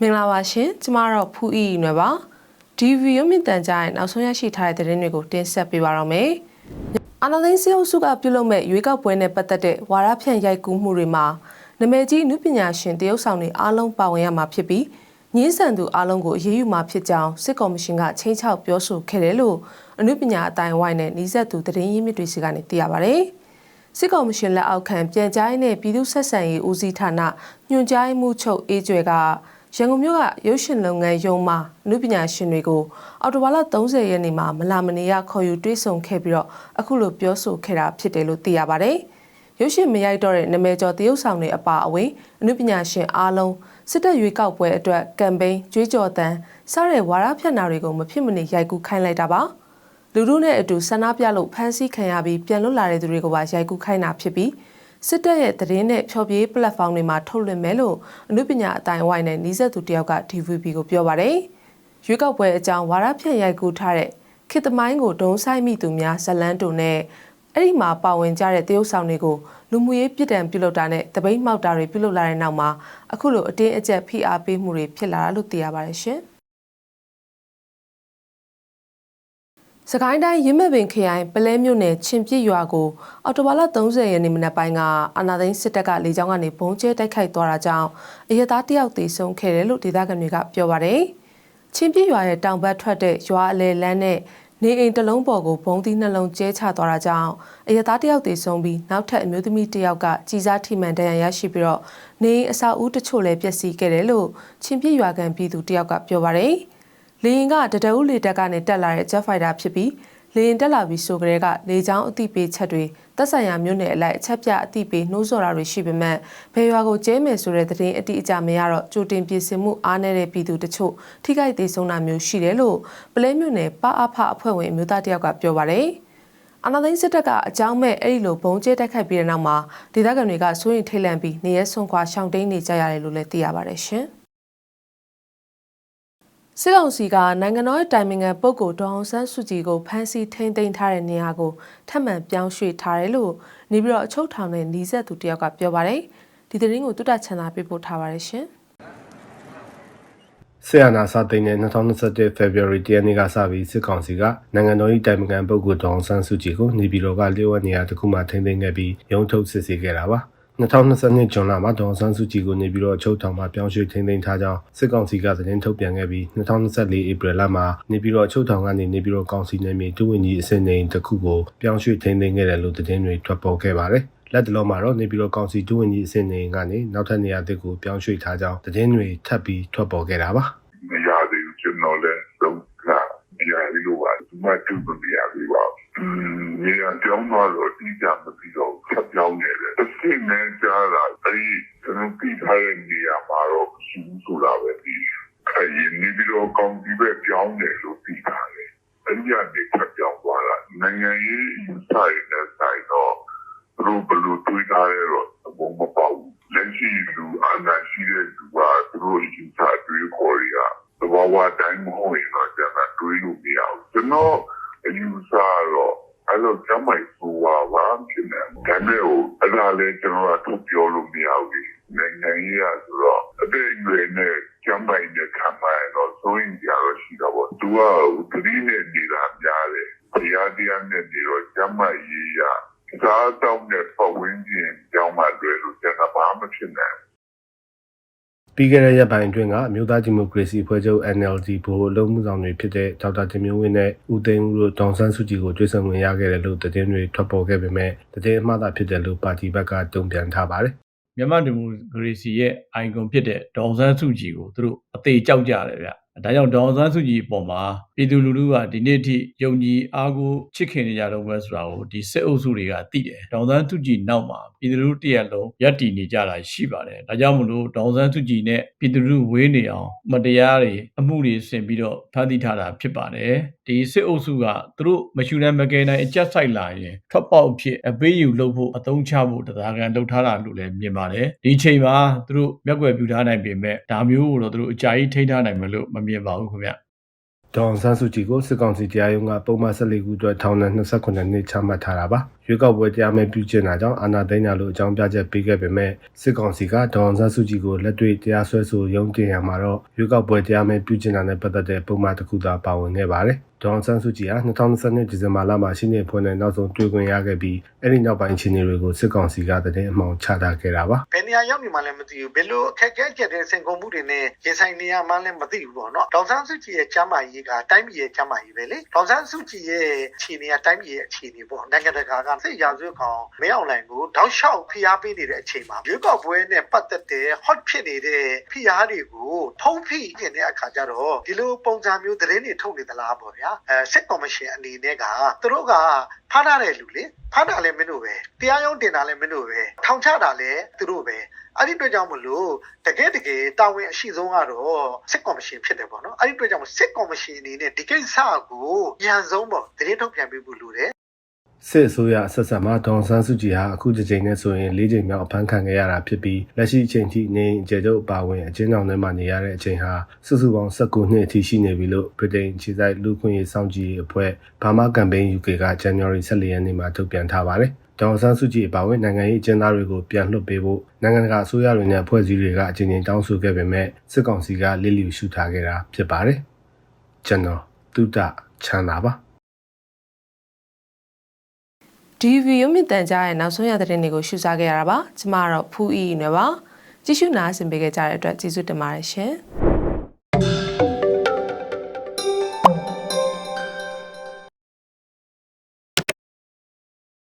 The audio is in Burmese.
မင်္ဂလာပါရှင်ကျမတော့ဖူအီနွယ်ပါဒီဗီဒီယိုမြင့်တန်ကြားရဲ့နောက်ဆုံးရရှိထားတဲ့သတင်းတွေကိုတင်ဆက်ပေးပါတော့မယ်အာနာသိန်းစေအုပ်စုကပြုလုပ်မဲ့ရွေးကောက်ပွဲနဲ့ပတ်သက်တဲ့ဝါရဖြန့်ရိုက်ကူးမှုတွေမှာနမဲကြီးနုပညာရှင်တရုတ်ဆောင်တွေအားလုံးပါဝင်ရမှာဖြစ်ပြီးညင်းဆန်သူအားလုံးကိုအရေးယူမှာဖြစ်ကြောင်းစစ်ကော်မရှင်ကချိန်ချောက်ပြောဆိုခဲ့တယ်လို့အနုပညာအတိုင်းဝိုင်းနဲ့နှီးဆက်သူသတင်းရင်းမြစ်တွေစီကနေသိရပါဗျ။ စစ်ကောင်မရှင်လက်အောက်ခံပြန်ကြားရေးနဲ့ပြည်သူ့ဆက်ဆံရေးဦးစီးဌာနညွှန်ကြားရေးမှူးချုပ်အေးကျွဲကရန်ကုန်မြို့ကရုပ်ရှင်လုပ်ငန်းရုံးမှာအမှုပညာရှင်တွေကိုအော်တိုဘာလ30ရက်နေ့မှာမလာမနေရခေါ်ယူတွေ့ဆုံခဲ့ပြီးတော့အခုလိုပြောဆိုခဲ့တာဖြစ်တယ်လို့သိရပါတယ်။ရုပ်ရှင်မရိုက်တော့တဲ့နာမည်ကျော်တရုတ်ဆောင်တွေအပါအဝင်အမှုပညာရှင်အားလုံးစစ်တပ်ရွေးကောက်ပွဲအတွက်ကမ်ပိန်းကြွေးကြော်တန်းစတဲ့ဝါရဖြန့်နာတွေကိုမဖြစ်မနေရိုက်ကူးခိုင်းလိုက်တာပါ။ လူတို့နဲ့အတူဆန္ဒပြလို့ဖမ်းဆီးခံရပြီးပြန်လွတ်လာတဲ့သူတွေကိုပါရိုက်ကူးခိုင်းတာဖြစ်ပြီးစစ်တပ်ရဲ့သတင်းနဲ့ဖြော်ပြေး platform တွေမှာထုတ်လွှင့်မယ်လို့အမှုပညာအတိုင်းအဝိုင်းနဲ့နှီးဆက်သူတယောက်က DVB ကိုပြောပါတယ်။ရွေးကောက်ပွဲအကြောင်းဝါရဖြန့်ရိုက်ကူးထားတဲ့ခေတ်သမိုင်းကိုဒုံဆိုင်မိသူများဇလန်းတုံနဲ့အဲ့ဒီမှာပါဝင်ကြတဲ့တရုတ်ဆောင်တွေကိုလူမှုရေးပြည်တံပြုလုပ်တာနဲ့တပိတ်မှောက်တာတွေပြုလုပ်လာတဲ့နောက်မှာအခုလိုအတင်းအကျပ်ဖိအားပေးမှုတွေဖြစ်လာတာလို့သိရပါတယ်ရှင်။ စကိုင်းတိုင်းရင်းမဲ့ပင်ခရိုင်ပလဲမြို့နယ်ချင်းပြစ်ရွာကိုအော်တိုဘာလ30ရက်နေ့မနက်ပိုင်းကအာနာသိန်းစစ်တပ်ကလေကြောင်းကနေပုံကျဲတိုက်ခိုက်သွားတာကြောင့်အရသားတယောက်သေဆုံးခဲ့တယ်လို့ဒေသခံတွေကပြောပါတယ်။ချင်းပြစ်ရွာရဲ့တောင်ဘက်ထွက်တဲ့ရွာအလဲလန်းနဲ့နေအိမ်တစ်လုံးပေါ်ကိုဘုံသီးနှလုံးကျဲချသွားတာကြောင့်အရသားတယောက်သေဆုံးပြီးနောက်ထပ်အမျိုးသမီးတစ်ယောက်ကကြီးစားထိမှန်ဒဏ်ရာရရှိပြီးတော့နေအိမ်အဆောက်အဦတချို့လည်းပျက်စီးခဲ့တယ်လို့ချင်းပြစ်ရွာကန်ပြည်သူတစ်ယောက်ကပြောပါတယ်။ လေရင်ကတတအုပ်လေတက်ကနေတက်လာတဲ့ Jet Fighter ဖြစ်ပြီးလေရင်တက်လာပြီးဆိုကြတဲ့ကလေချောင်းအသိပေးချက်တွေသက်ဆိုင်ရာမြို့နယ်အလိုက်အချက်ပြအသိပေးနှိုးဆော်တာတွေရှိပေမဲ့ဘယ်ရွာကိုကျဲမယ်ဆိုတဲ့သတင်းအတိအကျမရတော့ကြိုတင်ပြင်ဆင်မှုအားနည်းတဲ့ပြည်သူတချို့ထိခိုက်သေးဆုံးတာမျိုးရှိတယ်လို့ပလဲမြို့နယ်ပအဖအဖွဲ့ဝင်အမျိုးသားတယောက်ကပြောပါတယ်အနာသိန်းစစ်တပ်ကအကြောင်းမဲ့အဲ့ဒီလိုဘုံကျဲတက်ခိုက်ပြီးတဲ့နောက်မှာဒေသခံတွေကစိုးရင်ထိတ်လန့်ပြီးနေရဲဆွန်ခွာရှောင်တိန်နေကြရတယ်လို့လည်းသိရပါတယ်ရှင်။ စစ်ကောင်စီကနိုင်ငံတော်ရဲ့တိုင်ပင်ခံပုဂ္ဂိုလ်ဒေါအောင်ဆန်းစုကြည်ကိုဖမ်းဆီးထိန်းသိမ်းထားတဲ့နေရာကိုထပ်မံပြောင်းရွှေ့ထားတယ်လို့နေပြီးတော့အချုပ်ထောင်နဲ့နှီးဆက်သူတယောက်ကပြောပါတယ်။ဒီသတင်းကိုတုတ္တချန်သာပေးပို့ထားပါတယ်ရှင်။ဆီယနာစာသိန်းနဲ့2021 February 10ရက်နေ့ကစပြီးစစ်ကောင်စီကနိုင်ငံတော်၏တိုင်ပင်ခံပုဂ္ဂိုလ်ဒေါအောင်ဆန်းစုကြည်ကိုနေပြည်တော်ကလျှို့ဝှက်နေရာတစ်ခုမှထိန်းသိမ်းခဲ့ပြီးရုံးထုတ်စစ်ဆေးခဲ့တာပါ 2022ဇွန်လမှာဒေါအောင်ဆန်းစုကြည်ကိုနေပြည်တော်အချုပ်ထောင်မှာပြောင်းရွှေ့ထိန်းသိမ်းထားကြောင်းစစ်ကောင်စီကသတင်းထုတ်ပြန်ခဲ့ပြီး2024ဧပြီလမှာနေပြည်တော်အချုပ်ထောင်ကနေနေပြည်တော်ကောင်စီနယ်မြေဒုဝန်ကြီးအဆင့်နေတစ်ခုကိုပြောင်းရွှေ့ထိန်းသိမ်းခဲ့တယ်လို့သတင်းတွေထွက်ပေါ်ခဲ့ပါတယ်လက်တလုံးမှာတော့နေပြည်တော်ကောင်စီဒုဝန်ကြီးအဆင့်နေကနေနောက်ထပ်နေရာတစ်ခုပြောင်းရွှေ့ထားကြောင်းသတင်းတွေထပ်ပြီးထွက်ပေါ်ခဲ့တာပါမရသေးဘူးကျွန်တော်လည်းသုံးခါမရသေးလို့ပါဒီမှာတူမရသေးပါဘူးနေရာကြောင်းတော့တိကျမပြီးတော့ဆက်ပြောင်းနေ တယ်အစ်စ်နဲ့ကြားတာအဲဒီကျွန်တော်ပြီးထားတဲ့နေရာမှာတော့ရှိဘူးဆိုတာပဲဒီအဲဒီနေပြီးတော့ကောင်းပြီးပဲပြောင်းတယ်လို့ပြီးထားတယ်အဲ့ဒီအနေနဲ့ပြောင်းသွားတာနိုင်ငံရေးအယူဆရတဲ့ဆိုင်တော့သူတို့ဘယ်လိုတွေးထားလဲတော့ဘုံမပေါ့ဘူးလက်ရှိလူအာဏာရှိတဲ့လူကသူတို့အယူဆတွေးခေါ်ရသဘာဝတိုင်းမဟုတ်ရင်တော့ကျွန်တော်တွေးလို့မရဘူးကျွန်တော်အယူဆတော့အဲ့လိုကျမိုက်ဆိုတာဘာဖြစ်နေဒါပေမဲ့အဲ့ဒါလည်းကျွန်တော်ကထုတ်ပြောလို့မရဘူးနိုင်ငံ ရေးရဆိုတော့အတဲ့အရွယ်နဲ့ကျမိုက်နဲ့ခံမှန်းတော့စိုးရင်ကြတော့ရှိတော့ပေါ့သူကသတိနဲ့နေတာများတယ်တရားတရားနဲ့နေတော့ကျမိုက်ရေးရစားတော့တဲ့ပတ်ဝန်းကျင်ကြောင်းမှလွယ်လို့ကျွန်တော်ဘာမှဖြစ်နေဘူးပြီးခဲ့တဲ့ရက်ပိုင်းအတွင်းကအမျိုးသားဒီမိုကရေစီဖွဲ့ချုပ် NLD ဗဟိုအလုပ်မှုဆောင်တွေဖြစ်တဲ့ဒေါက်တာတင်မျိုးဝင်းနဲ့ဦးသိန်းဦးတို့တောင်ဆန်းစုကြည်ကိုတွေ့ဆုံခွင့်ရခဲ့တယ်လို့သတင်းတွေထွက်ပေါ်ခဲ့ပေမဲ့သတင်းအမှားသာဖြစ်တယ်လို့ပါတီဘက်ကတုံ့ပြန်ထားပါတယ် မြန်မာဒီမိုကရေစီရဲ့အိုင်ကွန်ဖြစ်တဲ့ဒေါအောင်ဆန်းစုကြည်ကိုသူတို့အသေးကြောက်ကြတယ်ဗျ။ ဒါကြောင့်ဒေါအောင်ဆန်းစုကြည်အပေါ်မှာပြည်သူလူထုကဒီနေ့ထိယုံကြည်အားကိုးချစ်ခင်နေကြတော့ပဲဆိုတာကိုဒီစစ်အုပ်စုတွေကသိတယ်။ဒေါအောင်ဆန်းစုကြည်နောက်မှာပြည်သူလူထုတရက်လုံးရပ်တည်နေကြတာရှိပါတယ်။ဒါကြောင့်မလို့ဒေါအောင်ဆန်းစုကြည်နဲ့ပြည်သူလူထုဝေးနေအောင်မတရားတွေအမှုတွေဆင်ပြီးတော့ဖမ်းဆီးထားတာဖြစ်ပါတယ်။ဒီစစ်အုပ်စုကသူတို့မရှူနိုင်မကယ်နိုင်အကြက်ဆိုင်လာရင်ထွက်ပေါက်အဖြစ်အပေးယူလုပ်ဖို့အသုံးချဖို့တရားခံလှုပ်ထားတာလို့လည်းမြင်ပါတယ်။ဒီအချိန်မှာသူတို့မျက်ကွယ်ပြူထားနိုင်ပေမဲ့ဒါမျိုးကိုတော့သူတို့အကြာကြီးထိန်းထားနိုင်မယ်လို့မမြင်ပါဘူးခင်ဗျ။ဒေါအောင်ဆန်းစုကြည်ကိုစစ်ကောင်စီတရားရုံးကပုံမှန်14ခုအတွက်ထောင်ဒဏ်28နှစ်ချမှတ်ထားတာပါ ရွေးကောက်ပွဲတရားမဲ့ပြုကျင့်တာကြောင့်အာဏာသိမ်းတာလို့အကြောင်းပြချက်ပေးခဲ့ပေမဲ့စစ်ကောင်စီကဒေါအောင်ဆန်းစုကြည်ကိုလက်တွေ့တရားစွဲဆိုရုံးတင်ရမှာတော့ရွေးကောက်ပွဲတရားမဲ့ပြုကျင့်တာနဲ့ပတ်သက်တဲ့ပုံမှန်တစ်ခုသာပါဝင်ခဲ့ပါတယ်။ဒေါအောင်ဆန်းစုကြည်ဟာ2022ဒီဇင်ဘာလမှာရှင်းနေဖွင့်တဲ့နောက်ဆုံးတွေ့ခွင့်ရခဲ့ပြီးအဲ့ဒီနောက်ပိုင်းအခြေအနေတွေကိုစစ်ကောင်စီကတည်င်းအမှောင်ချတာခဲ့တာပါ။ဘယ်နေရာရောက်နေမှလည်းမသိဘူးဘယ်လိုအခက်အခဲကြက်တဲ့စင်ကုန်မှုတွေနဲ့ရင်ဆိုင်နေရမှလည်းမသိဘူးပေါ့နော်ဒေါန်ဆန်းစုကြည်ရဲ့ကျမ်းမာရေးကတိုင်းပြည်ရဲ့ကျမ်းမာရေးပဲလေဒေါန်ဆန်းစုကြည်ရဲ့အခြေအနေကတိုင်းပြည်ရဲ့အခြေအနေပေါ့နိုင်ငံတကာကစိတ်ရာဇဝတ်ကောင်မင်းအောင်လှိုင်ကိုတောက်လျှောက်ဖိအားပေးနေတဲ့အချိန်မှာရွေးကောက်ပွဲနဲ့ပတ်သက်တဲ့ hot ဖြစ်နေတဲ့ဖိအားတွေကိုထုံးဖိနေတဲ့အခါကျတော့ဒီလိုပုံစံမျိုးသတင်းတွေထုတ်နေသလားပေါ့ဗျာအဲစစ်ကော်မရှင်အနေနဲ့ကသူတို့ကဖားထားတဲ့လူလေဖားတာလည်းမင်းတို့ပဲတရားရုံးတင်တာလည်းမင်းတို့ပဲထောင်ချတာလည်းသူတို့ပဲအဲ့ဒီအတွက်ကြောင့်မလို့တကယ်တကယ်တာဝန်အရှိဆုံးကတော့စစ်ကော်မရှင်ဖြစ်တယ်ပေါ့နော်အဲ့ဒီအတွက်ကြောင့်စစ်ကော်မရှင်အနေနဲ့ဒီကိစ္စကိုညံဆုံးပေါ့တရင်ထုတ်ပြန်ပေးဖို့လိုတယ် စစ်အစိုးရဆက်ဆက်မှာဒေါန်ဆန်းစုကြည်ဟာအခုတစ်ချိန်နဲ့ဆိုရင်၄ချိန်မြောက်အဖမ်းခံခဲ့ရတာဖြစ်ပြီးလက်ရှိအချိန်ထိနေအကျယ်ချုပ်အပါဝင်အကျဉ်းထောင်ထဲမှာနေရတဲ့အချိန်ဟာစုစုပေါင်း19နှစ်အထိရှိနေပြီလို့ဗြိတိန်ခြေဆိုင်လူခွင့်ရေးစောင့်ကြည့်ရေးအဖွဲ့ဘာမာကမ်ပိန်း UK က January 14ရက်နေ့မှာထုတ်ပြန်ထားပါတယ်။ဒေါန်ဆန်းစုကြည်အပါဝင်နိုင်ငံရေးအကျဉ်းသားတွေကိုပြန်လွှတ်ပေးဖို့နိုင်ငံတကာအစိုးရတွေနဲ့အဖွဲ့အစည်းတွေကအကြိမ်ကြိမ်တောင်းဆိုခဲ့ပေမဲ့စစ်ကောင်စီကလစ်လျူရှုထားခဲ့တာဖြစ်ပါတယ်။ကျွန်တော်တုဒ္ဒချမ်းသာပါ ဒီဗီယိုမြင့်တန်ကြားရဲ့နောက်ဆုံးရသတင်းတွေကိုရှုစားခဲ့ရတာပါကျမကတော့ဖူးအီနွယ်ပါကြည့်ရှုနားဆင်ပေးကြတဲ့အတွက်ကျေးဇူးတင်ပါတယ်ရှင်